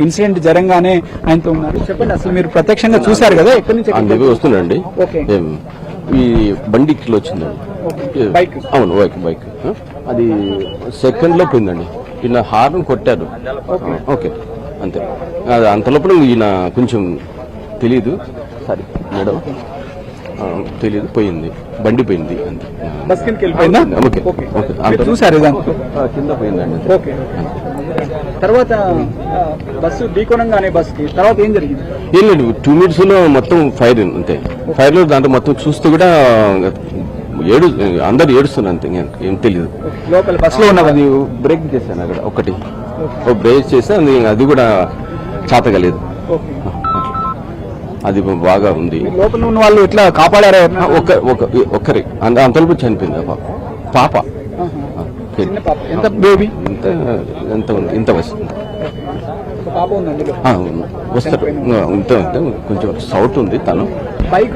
Incident జరగానే ఆయనతో ఉన్నారు. చెప్పండి అసలు మీరు ప్రత్యక్షంగా చూశారు కదా ఎక్కడి నుంచి వస్తున్నాండి. ఏం, ఈ బండి ఇట్లా వచ్చిందండి. అవును బైక్ బైక్? అది సెకండ్లో పోయిందండి ఈయన హార్న్ కొట్టారు. ఓకే. అంతే. అది అంత లోపల ఈయన కొంచెం తెలీదు. సరే మేడం. ఆ, తెలీదు పోయింది. బండి పోయింది అంతే. ఓకే. ఓకే. ఆ, కింద పోయిందండి. ఓకే. తర్వాత బస్సు ఢీకొనంగానే బస్కి తర్వాత ఏం జరిగింది? ఏం లేదు టూ మినిట్స్లో మొత్తం ఫైర్ అంతే. ఫైర్లో దాంట్లో మొత్తం చూస్తూ కూడా ఏడు అందరు ఏడుస్తున్నారు అంతే ఏం తెలియదు లోపల బస్సులో ఉన్న అది బ్రేక్ చేశాను అక్కడ ఒకటి. ఓ బ్రేక్ చేస్తే అది కూడా చాతగలేదు. అది బాగా ఉంది. లోపల ఉన్న వాళ్ళు ఇట్లా కాపాడారా? ఒక్కరి అంత అంతలోపు చనిపోయింది పాప. ఎంత బేబీ ఇంత ఎంత ఉంది? ఇంత వయసు. వస్తారు ఇంత కొంచెం సౌట్ ఉంది తను. బైక్